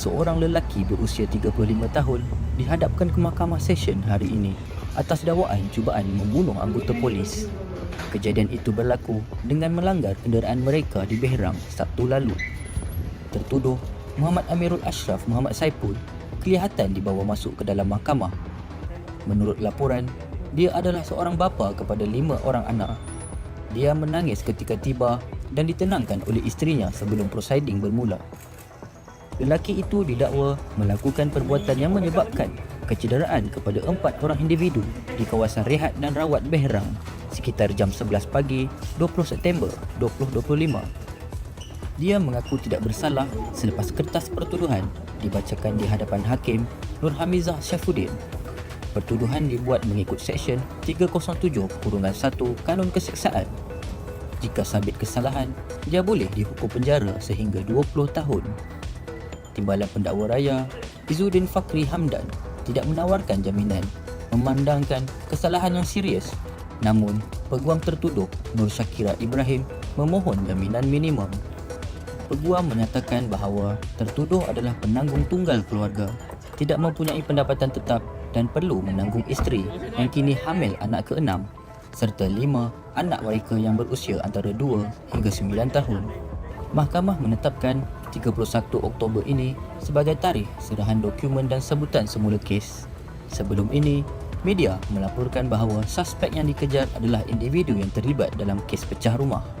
seorang lelaki berusia 35 tahun dihadapkan ke mahkamah session hari ini atas dakwaan cubaan membunuh anggota polis. Kejadian itu berlaku dengan melanggar kenderaan mereka di Behrang Sabtu lalu. Tertuduh Muhammad Amirul Ashraf Muhammad Saipul kelihatan dibawa masuk ke dalam mahkamah. Menurut laporan, dia adalah seorang bapa kepada lima orang anak. Dia menangis ketika tiba dan ditenangkan oleh isterinya sebelum prosiding bermula. Lelaki itu didakwa melakukan perbuatan yang menyebabkan kecederaan kepada empat orang individu di kawasan rehat dan rawat Behrang sekitar jam 11 pagi 20 September 2025. Dia mengaku tidak bersalah selepas kertas pertuduhan dibacakan di hadapan Hakim Nur Hamizah Syafuddin. Pertuduhan dibuat mengikut Seksyen 307-1 Kanun Keseksaan. Jika sabit kesalahan, dia boleh dihukum penjara sehingga 20 tahun. Timbalan Pendakwa Raya Izzuddin Fakri Hamdan tidak menawarkan jaminan memandangkan kesalahan yang serius. Namun, peguam tertuduh Nur Syakira Ibrahim memohon jaminan minimum. Peguam menyatakan bahawa tertuduh adalah penanggung tunggal keluarga, tidak mempunyai pendapatan tetap dan perlu menanggung isteri yang kini hamil anak keenam serta lima anak mereka yang berusia antara 2 hingga 9 tahun. Mahkamah menetapkan 31 Oktober ini sebagai tarikh serahan dokumen dan sebutan semula kes. Sebelum ini, media melaporkan bahawa suspek yang dikejar adalah individu yang terlibat dalam kes pecah rumah.